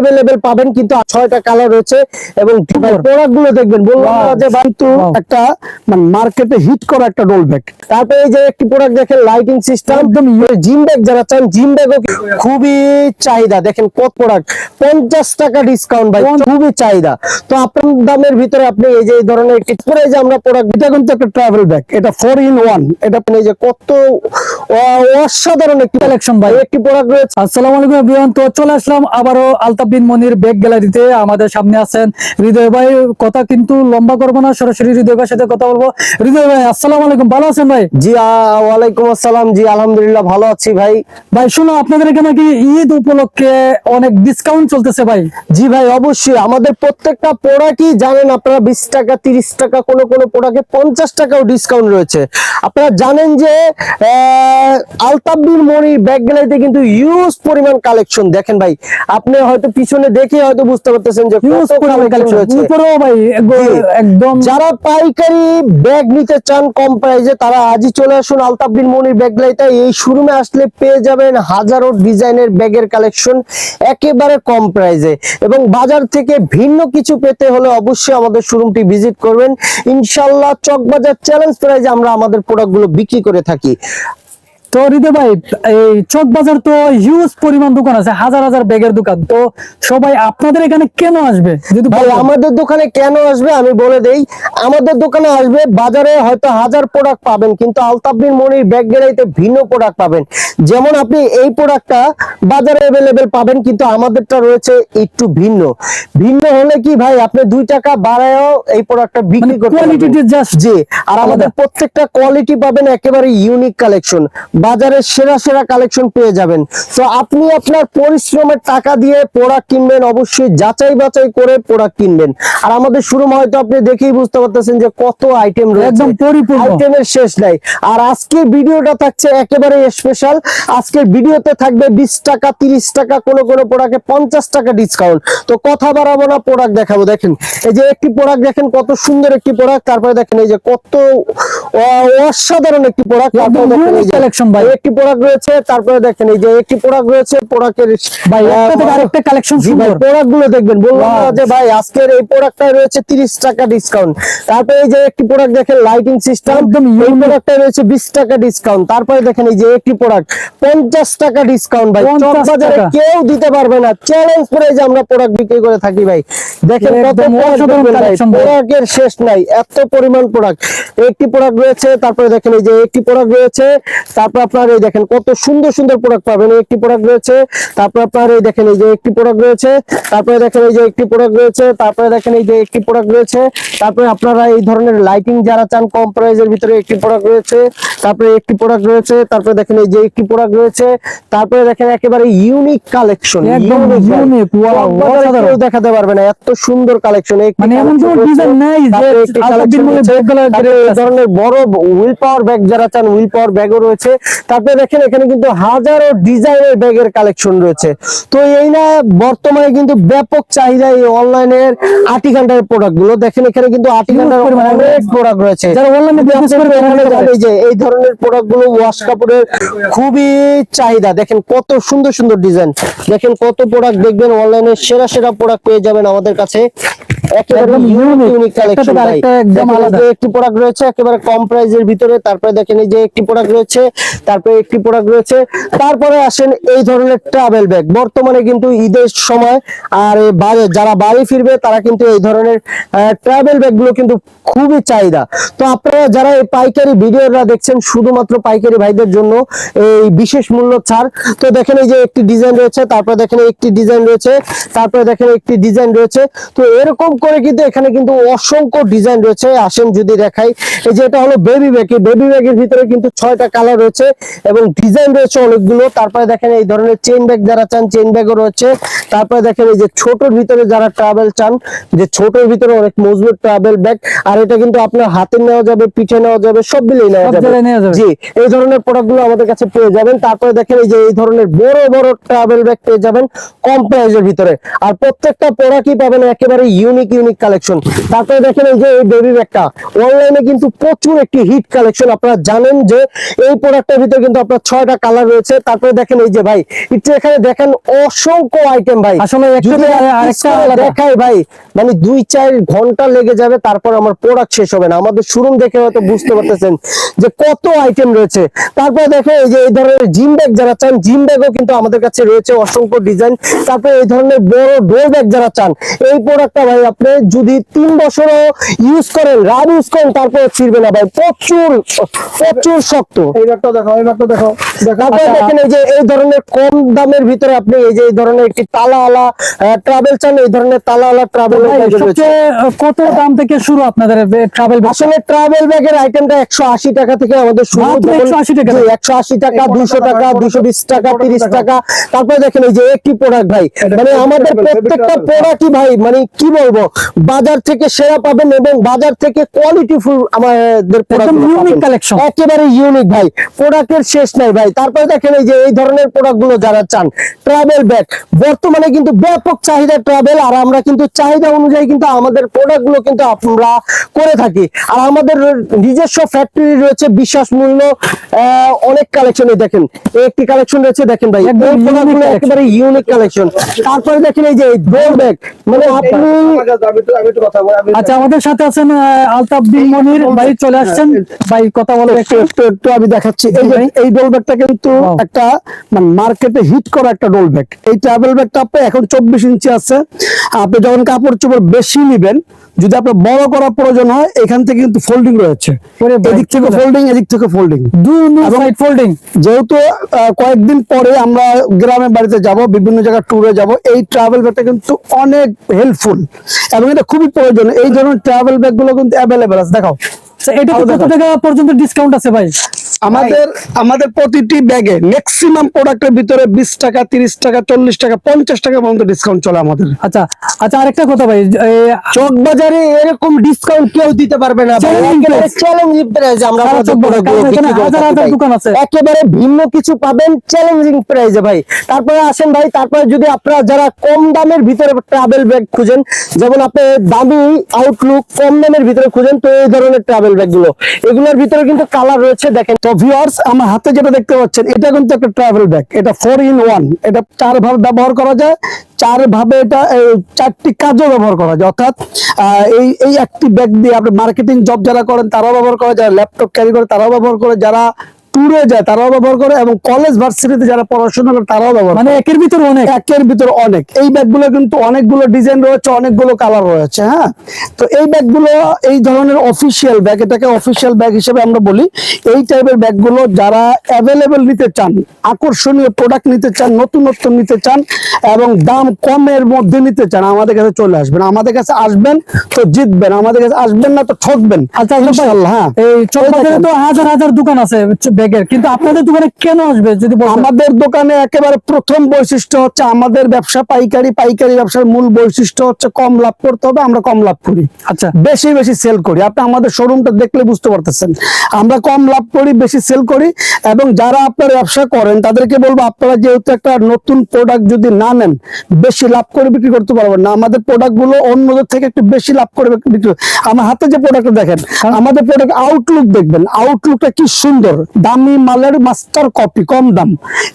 Available পাবেন কিন্তু ছয়টা কালার রয়েছে এবং প্রোডাক্টগুলো দেখবেন বললাম যে কিন্তু একটা মানে মার্কেটে হিট করা একটা রোল ব্যাগ তারপরে এই যে একটি প্রোডাক্ট দেখেন লাইটিং সিস্টেম একদম জিম ব্যাগ যারা চান জিম ব্যাগও খুবই চাহিদা। দেখেন কত প্রোডাক্ট পঞ্চাশ টাকা ডিসকাউন্ট ভাই খুবই চাহিদা। তো আপনার দামের ভিতরে আপনি এই যে এই ধরনের একটি পরে যে আমরা প্রোডাক্ট এটা কিন্তু একটা ট্রাভেল ব্যাগ এটা ফোর ইন ওয়ান এটা আপনি এই যে কত অসাধারণ একটি কালেকশন ভাই। একটি প্রোডাক্ট রয়েছে। আসসালামু আলাইকুম এভরিওয়ান তো চলে আসলাম আবারও আলতাফ বিন মনির বেগ গ্যালারিতে আমাদের সামনে আছেন হৃদয় ভাই। কথা কিন্তু লম্বা করব না সরাসরি হৃদয় ভাইয়ের সাথে কথা বলব। হৃদয় ভাই আসসালামু আলাইকুম ভালো আছেন ভাই? জি ওয়ালাইকুম আসসালাম। জি আলহামদুলিল্লাহ ভালো আছি ভাই। ভাই শুনো আপনাদের এখানে কি ঈদ উপলক্ষে অনেক ডিসকাউন্ট চলতেছে ভাই? জি ভাই অবশ্যই। আমাদের প্রত্যেকটা প্রোডাক্টই জানেন আপনারা বিশ টাকা তিরিশ টাকা কোনো কোনো প্রোডাক্টে পঞ্চাশ টাকাও ডিসকাউন্ট রয়েছে। আপনারা জানেন যে আহ, আলতাব্বির মনির ব্যাগ গ্যালারিতে কিন্তু ইউজ পরিমাণ কালেকশন দেখেন ভাই আপনি হয়তো পিছনে দেখে হয়তো বুঝতে পারতেছেন যে পরিমাণ। ভাই একদম- যারা পাইকারি ব্যাগ নিতে চান কম প্রাইসে তারা আজই চলে আসুন আলতাব্বির মনির ব্যাগ গ্যালারিতে এই শোরুমে আসলে পেয়ে যাবেন হাজারো ডিজাইনের ব্যাগের কালেকশন একেবারে কম প্রাইসে এবং বাজার থেকে ভিন্ন কিছু পেতে হলে অবশ্যই আমাদের শোরুমটি ভিজিট করবেন। ইনশাল্লাহ চকবাজার চ্যালেঞ্জ প্রাইজে আমরা আমাদের প্রোডাক্টগুলো বিক্রি করে থাকি। তো হৃদয় ভাই এই চক বাজার তো হিউজ পরিমাণ দোকান আছে হাজার হাজার ব্যাগের দোকান। তো সবাই আপনাদের এখানে কেন আসবে? যদি ভাই আমাদের দোকানে কেন আসবে আমি বলে দেই আমাদের দোকানে আসবে বাজারে হয়তো হাজার প্রোডাক্ট পাবেন কিন্তু আলতাব্বির মনির ব্যাগ গ্যালারিতে ভিন্ন প্রোডাক্ট পাবেন। যেমন আপনি এই প্রোডাক্টটা বাজারে অ্যাভেলেবেল পাবেন কিন্তু আমাদেরটা রয়েছে একটু ভিন্ন। ভিন্ন হলে কি ভাই আপনি দুই টাকা বাড়ায়ও এই প্রোডাক্টটা বিক্রি মানে করতে quality পারবেন। জি আর আমাদের প্রত্যেকটা কোয়ালিটি পাবেন একেবারে ইউনিক কালেকশন বাজারে সেরা সেরা কালেকশন পেয়ে যাবেন। তো আপনি আপনার পরিশ্রমের টাকা দিয়ে প্রোডাক্ট কিনবেন অবশ্যই যাচাই বাছাই করে প্রোডাক্ট কিনবেন। আর আমাদের শুরুম হয়তো আপনি দেখেই বুঝতে পারতেছেন যে কত আইটেম রয়েছে। একদম পরিপূর্ণ। আইটেমের শেষ নাই। আর আজকে ভিডিওটা থাকছে একেবারে স্পেশাল আজকের ভিডিওতে থাকবে বিশ টাকা তিরিশ টাকা কোন কোন প্রোডাক্টে পঞ্চাশ টাকা ডিসকাউন্ট তো কথা বাড়াবো না প্রোডাক্ট দেখাবো। দেখেন এই যে একটি প্রোডাক্ট দেখেন কত সুন্দর একটি প্রোডাক্ট তারপরে দেখেন এই যে কত অসাধারণ একটি প্রোডাক্ট collection ভাই। একটি প্রোডাক্ট রয়েছে তারপরে দেখেন এই যে একটি প্রোডাক্ট রয়েছে প্রোডাক্টের ভাই আরেকটা কালেকশন সুন্দর। প্রোডাক্টগুলো দেখবেন বললাম যে ভাই আজকের এই প্রোডাক্টটা রয়েছে তিরিশ টাকা ডিসকাউন্ট তারপরে এই যে একটি প্রোডাক্ট দেখেন লাইটিং সিস্টেম একদম এই। প্রোডাক্টটা রয়েছে বিশ টাকা ডিসকাউন্ট তারপরে দেখেন এই যে একটি প্রোডাক্ট পঞ্চাশ টাকা ডিসকাউন্ট ভাই। 50 কেউ দিতে পারবে না। চ্যালেঞ্জ করে যে আমরা প্রোডাক্ট বিক্রি করে থাকি ভাই। দেখেন কত। প্রোডাক্টের শেষ নাই এত পরিমাণ প্রোডাক্ট একটি প্রোডাক্ট রয়েছে তারপরে দেখেন এই যে একটি প্রোডাক্ট রয়েছে তারপর আপনার এই দেখেন কত সুন্দর সুন্দর প্রোডাক্ট পাবেন একটি প্রোডাক্ট রয়েছে তারপর আপনার এই দেখেন এই যে একটি প্রোডাক্ট রয়েছে তারপরে দেখেন এই যে একটি প্রোডাক্ট রয়েছে তারপরে দেখেন এই যে একটি প্রোডাক্ট রয়েছে তারপরে আপনারা এই ধরনের লাইটিং যারা চান কম প্রাইজের ভিতরে একটি প্রোডাক্ট রয়েছে তারপরে একটি প্রোডাক্ট রয়েছে তারপরে দেখেন এই যে একটি প্রোডাক্ট রয়েছে তারপরে দেখেন একেবারে ইউনিক কালেকশন একদম unique, wow, অসাধারণ। দেখাতে পারবে না এত সুন্দর কালেকশন মানে এমন কোনো design নাই যে তে ধরনের বড় হুইল পাওয়ার ব্যাগ যারা চান উইল পাওয়ার ব্যাগও রয়েছে। তারপরে দেখেন এখানে কিন্তু হাজারো ডিজাইনের ব্যাগের কালেকশন রয়েছে। তো এই না বর্তমানে কিন্তু ব্যাপক চাহিদা এই অনলাইনের আটি ঘণ্টার প্রোডাক্টগুলো। দেখেন এখানে কিন্তু আটি ঘণ্টার অনেক প্রোডাক্ট রয়েছে। যারা অনলাইনে বিজনেস করে এখানে যে এই ধরনের প্রোডাক্টগুলো ওয়াশ কাপড়ের খুবই চাহিদা। দেখেন কত সুন্দর সুন্দর ডিজাইন দেখেন কত প্রোডাক্ট দেখবেন অনলাইনে সেরা সেরা প্রোডাক্ট পেয়ে যাবেন আমাদের কাছে। একদম ইউনিক unique, একটা কালেকশন থেকে আরেকটা একদম আলাদা। একটি প্রোডাক্ট রয়েছে একেবারে কম প্রাইজের ভিতরে তারপরে দেখেন এই যে একটি প্রোডাক্ট রয়েছে তারপরে একটি প্রোডাক্ট রয়েছে তারপরে আসেন এই ধরনের ট্রাভেল ব্যাগ বর্তমানে কিন্তু ঈদের সময় আর বাড়ি যারা বাড়ি ফিরবে তারা কিন্তু এই ধরনের ট্রাভেল ব্যাগগুলো কিন্তু খুবই চাহিদা। তো আপনারা যারা এই পাইকারি ভিডিওটা দেখছেন শুধুমাত্র পাইকারি ভাইদের জন্য এই বিশেষ মূল্য ছাড় তো দেখেন এই যে একটি ডিজাইন রয়েছে তারপরে দেখেন একটি ডিজাইন রয়েছে তারপরে দেখেন একটি ডিজাইন রয়েছে। তো এরকম করে কিন্তু এখানে কিন্তু অসংখ্য ডিজাইন রয়েছে। আসেন যদি দেখাই এই যে এটা হলো বেবি ব্যাগ বেবি ব্যাগের ভিতরে কিন্তু ছয়টা কালার রয়েছে এবং ডিজাইন রয়েছে অনেকগুলো। তারপরে দেখেন এই ধরনের চেইন ব্যাগ যারা চান চেইন ব্যাগও রয়েছে। তারপরে দেখেন এই যে ছোটর ভিতরে যারা ট্রাভেল চান যে ছোটর ভিতরে অনেক মজবুত ট্রাভেল ব্যাগ আর এটা কিন্তু আপনার হাতে নেওয়া যাবে পিঠে নেওয়া যাবে সব মিলিয়ে নেওয়া যাবে। জি এই ধরনের প্রোডাক্টগুলো আমাদের কাছে পেয়ে যাবেন। তারপরে দেখেন এই যে এই ধরনের বড় বড় ট্রাভেল ব্যাগ পেয়ে যাবেন কম প্রাইসের ভিতরে। আর প্রত্যেকটা প্রোডাক্টই পাবেন একেবারে ইউনিক ইউনিক ইউনিক কালেকশন তারপরে দেখেন এই যে এই বেবি ব্যাগটা অনলাইনে কিন্তু প্রচুর একটি হিট কালেকশন আপনারা জানেন যে এই প্রোডাক্টের ভিতরে কিন্তু আপনার ছয়টা কালার রয়েছে। তারপরে দেখেন এই যে ভাই একটু এখানে দেখেন অসংখ্য আইটেম ভাই। আসলে একটু। দেখাই ভাই মানে দুই চার ঘণ্টা লেগে যাবে তারপর আমার প্রোডাক্ট শেষ হবে না। আমাদের শোরুম দেখে হয়তো বুঝতে পারতেছেন যে কত আইটেম রয়েছে। তারপরে দেখে এই যে এই ধরনের জিম ব্যাগ যারা চান জিম ব্যাগও কিন্তু আমাদের কাছে রয়েছে অসংখ্য ডিজাইন তারপরে এই ধরনের বড় ডোর ব্যাগ যারা চান এই প্রোডাক্টটা ভাই আপনি যদি তিন বছরও ইউজ করেন রাব ইউজ করেন তারপরে ছিড়বে না ভাই। প্রচুর প্রচুর শক্ত। এই ব্যাগটা দেখো এই ব্যাগটা দেখো তারপরে আচ্ছা। দেখেন এই যে এই ধরনের কম দামের ভিতরে আপনি এই যে এই ধরনের একটি ট্রাভেল চান এই ধরনের তালাওয়ালা ট্রাভেল কত দাম থেকে শুরু আপনাদের ট্রাভেল আসলে ট্রাভেল ব্যাগের আইটেমটা একশো আশি টাকা থেকে আমাদের শুরু 180 টাকা? একশো আশি টাকা দুশো টাকা দুশো বিশ টাকা তিরিশ টাকা। তারপরে দেখেন এই যে একটি প্রোডাক্ট ভাই। মানে আমাদের প্রত্যেকটা। প্রোডাক্টই ভাই মানে কি বলব? বাজার থেকে সেরা পাবেন এবং বাজার থেকে কোয়ালিটি ফুল আমাদের ইউনিক কালেকশন একেবারে ইউনিক ভাই। প্রোডাক্টের শেষ নাই ভাই। তারপরে দেখেন এই যে এই ধরনের প্রোডাক্টগুলো যারা চান ট্রাভেল ব্যাগ বর্তমানে কিন্তু ব্যাপক চাহিদা ট্রাভেল আর আমরা কিন্তু চাহিদা অনুযায়ী কিন্তু আমাদের প্রোডাক্টগুলো কিন্তু আমরা করে থাকি। আর আমাদের নিজস্ব ফ্যাক্টরি রয়েছে বিশ্বাস মূল্য অনেক কালেকশনে দেখেন। একটি কালেকশন রয়েছে দেখেন ভাই। একেবারে ইউনিক কালেকশন তারপরে দেখেন এই যে ডোর ব্যাগ মানে আপনি আচ্ছা আমাদের সাথে আছেন আলতাফ বিন মনির। ভাই চলে আসছেন। ভাই কথা বলে একটু একটু। একটু আমি দেখাচ্ছি। এই যে এই ডোল ব্যাগটা কিন্তু একটা মানে মার্কেটে হিট করা একটা ডোল ব্যাগ এই ট্রাভেল ব্যাগটা আপনি এখন চব্বিশ ইঞ্চি আছে। আপনি যখন কাপড় চোপড় বেশি নিবেন যদি আপনার বড় করা প্রয়োজন হয় এখান থেকে কিন্তু ফোল্ডিং রয়েছে। এদিক থেকে ফোল্ডিং এদিক থেকে ফোল্ডিং ফোল্ডিং যেহেতু কয়েকদিন পরে আমরা গ্রামের বাড়িতে যাব বিভিন্ন জায়গায় ট্যুরে যাব এই ট্রাভেল ব্যাগটা কিন্তু অনেক হেল্পফুল এবং এটা খুবই প্রয়োজন এই ধরনের ট্রাভেল ব্যাগগুলো কিন্তু অ্যাভেলেবেল আছে। দেখাও। এটা কত টাকা পর্যন্ত ডিসকাউন্ট আছে ভাই? আমাদের আমাদের প্রতিটি ব্যাগে ম্যাক্সিমাম প্রোডাক্টের ভিতরে বিশ টাকা তিরিশ টাকা চল্লিশ টাকা পঞ্চাশ টাকা পর্যন্ত ডিসকাউন্ট চলে আমাদের। আচ্ছা আচ্ছা আরেকটা কথা ভাই চক বাজারে এরকম ডিসকাউন্ট কেউ দিতে পারবে না চ্যালেঞ্জিং প্রাইসে আমরা হাজার হাজার দোকান আছে। একেবারে ভিন্ন কিছু পাবেন চ্যালেঞ্জিং প্রাইসে ভাই। তারপরে আসেন ভাই তারপরে যদি আপনারা যারা কম দামের ভিতরে ট্রাভেল ব্যাগ খুঁজেন যেমন আপনি দামি আউটলুক কম দামের ভিতরে খুঁজেন তো এই ধরনের ট্রাভেল ব্যাগগুলো এগুলোর ভিতরে কিন্তু কালার রয়েছে, দেখেন। তো ভিউয়ার্স আমার হাতে যেটা দেখতে পাচ্ছেন, এটা কিন্তু একটা ট্রাভেল ব্যাগ এটা ফোর ইন ওয়ান এটা চার ভাবে ব্যবহার করা যায়, চার ভাবে এটা চারটি কাজও ব্যবহার করা যায়। অর্থাৎ এই এই একটি ব্যাগ দিয়ে আপনি মার্কেটিং জব যারা করেন, তারাও ব্যবহার করা যায় ল্যাপটপ ক্যারি করে তারাও ব্যবহার করে, যারা ট্যুরে যায় তারাও ব্যবহার করে এবং কলেজ ভার্সিটিতে যারা পড়াশোনা করে তারাও ব্যবহার মানে একের ভিতরে অনেক। একের ভিতর অনেক। এই ব্যাগগুলো কিন্তু অনেকগুলো ডিজাইন রয়েছে অনেকগুলো কালার রয়েছে হ্যাঁ? তো এই ব্যাগগুলো এই ধরনের অফিসিয়াল ব্যাগ এটাকে অফিসিয়াল ব্যাগ হিসেবে আমরা বলি এই টাইপের ব্যাগগুলো যারা অ্যাভেলেবেল নিতে চান আকর্ষণীয় প্রোডাক্ট নিতে চান নতুনত্ব নিতে চান এবং দাম কমের মধ্যে নিতে চান আমাদের কাছে চলে আসবেন। আমাদের কাছে আসবেন তো জিতবেন আমাদের কাছে আসবেন না তো ঠকবেন। আচ্ছা আলতাফ হ্যাঁ। এই তো হাজার হাজার দোকান আছে ব্যাগের। কিন্তু আপনাদের দোকানে কেন আসবে যদি আমাদের দোকানে একেবারে প্রথম বৈশিষ্ট্য হচ্ছে আমাদের ব্যবসা পাইকারি পাইকারি ব্যবসার মূল বৈশিষ্ট্য হচ্ছে কম লাভ করতে হবে আমরা কম লাভ করি। আচ্ছা। বেশি বেশি সেল করি। আপনি আমাদের শোরুমটা দেখলে বুঝতে পারতেছেন। আমরা কম লাভ করি বেশি সেল করি এবং যারা আপনার ব্যবসা করেন তাদেরকে বলব আপনারা যেহেতু একটা নতুন প্রোডাক্ট যদি না নেন বেশি লাভ করে বিক্রি করতে পারবেন না। আমাদের প্রোডাক্টগুলো অন্যদের থেকে একটু বেশি লাভ করে বিক্রি বিক্রি- আমার হাতে যে প্রোডাক্ট দেখেন আমাদের প্রোডাক্ট আউটলুক দেখবেন। আউটলুকটা কি সুন্দর। দামি মালের মাস্টার কপি কম দাম।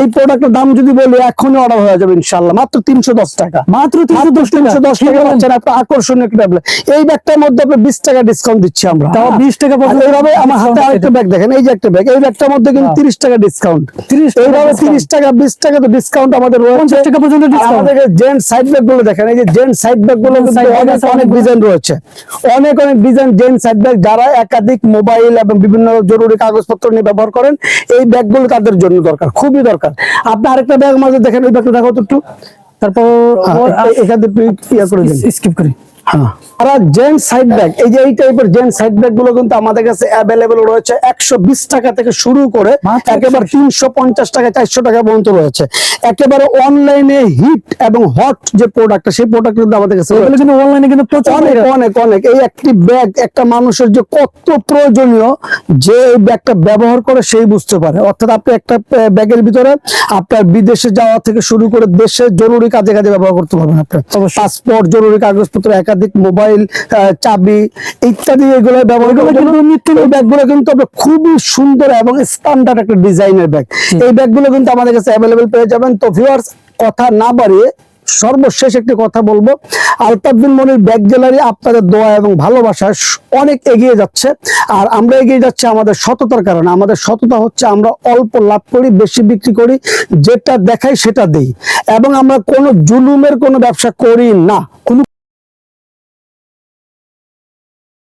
এই প্রোডাক্টের দাম যদি বলি এখনই অর্ডার হয়ে যাবে ইনশাল্লাহ মাত্র তিনশো দশ টাকা। মাত্র তিনশো দশ টাকা। তিনশো দশ টাকা পাচ্ছেন একটা আকর্ষণীয় একটা ট্যাবলেট এই ব্যাগটার মধ্যে আপনি বিশ টাকা ডিসকাউন্ট দিচ্ছি আমরা। তাও 20 টাকা এইভাবে আমার হাতে আরেকটা ব্যাগ দেখেন এই যে একটা ব্যাগ এই ব্যাগটার মধ্যে কিন্তু হ্যাঁ। তিরিশ টাকা ডিসকাউন্ট 30 এইভাবে তিরিশ টাকা বিশ টাকা তো ডিসকাউন্ট আমাদের রয়েছে। টাকা পর্যন্ত আমাদের জেন্ট সাইড ব্যাগগুলো দেখেন এই যে জেন্ট সাইড ব্যাগগুলো অনেক আছে। অনেক। ডিজাইন রয়েছে। অনেক অনেক ডিজাইন জেন্ট সাইড ব্যাগ যারা একাধিক মোবাইল এবং বিভিন্ন জরুরি কাগজপত্র নিয়ে ব্যবহার করেন এই ব্যাগগুলো তাদের জন্য দরকার খুবই দরকার। আপনি আরেকটা ব্যাগ মাঝে দেখেন ওই ব্যাগটা দেখো তো একটু। তারপর হ্যাঁ, এখান থেকে একটু ইয়ে করে দিন। স্কিপ করি আর জেন সাইড ব্যাগ এই যে এই টাইপের জেন সাইড ব্যাগগুলো কিন্তু আমাদের কাছে অ্যাভেলেবেল রয়েছে একশো বিশ টাকা থেকে শুরু করে একেবারে তিনশো পঞ্চাশ টাকা চারশো টাকা পর্যন্ত রয়েছে। একেবারে অনলাইনে হিট এবং হট যে প্রোডাক্ট সেই প্রোডাক্ট কিন্তু আমাদের কাছে কিন্তু অনলাইনে কিন্তু অনেক অনেক অনেক। এই একটি ব্যাগ একটা মানুষের যে কত প্রয়োজনীয় যে এই ব্যাগটা ব্যবহার করে সেই বুঝতে পারে। অর্থাৎ আপনি একটা ব্যাগের ভিতরে আপনার বিদেশে যাওয়া থেকে শুরু করে দেশের জরুরি কাজে কাজে ব্যবহার করতে পারবেন আপনার। পাসপোর্ট জরুরি কাগজপত্র একাধিক একাধিক মোবাইল চাবি ইত্যাদি এগুলো ব্যবহার কিন্তু নিত্য ব্যাগগুলো কিন্তু আপনার খুবই সুন্দর এবং স্ট্যান্ডার্ড একটা ডিজাইনের ব্যাগ এই ব্যাগগুলো কিন্তু আমাদের কাছে অ্যাভেলেবেল পেয়ে যাবেন। তো ভিউয়ার্স কথা না বাড়িয়ে সর্বশেষ একটি কথা বলব। আলতাফ বিন মনির ব্যাগ গ্যালারি আপনাদের দোয়া এবং ভালোবাসায় স- অনেক এগিয়ে যাচ্ছে। আর আমরা এগিয়ে যাচ্ছি আমাদের সততার কারণে। আমাদের সততা হচ্ছে আমরা অল্প লাভ করি বেশি বিক্রি করি যেটা দেখাই সেটা দেই। এবং আমরা কোনো জুলুমের কোনো ব্যবসা করি না। কোনো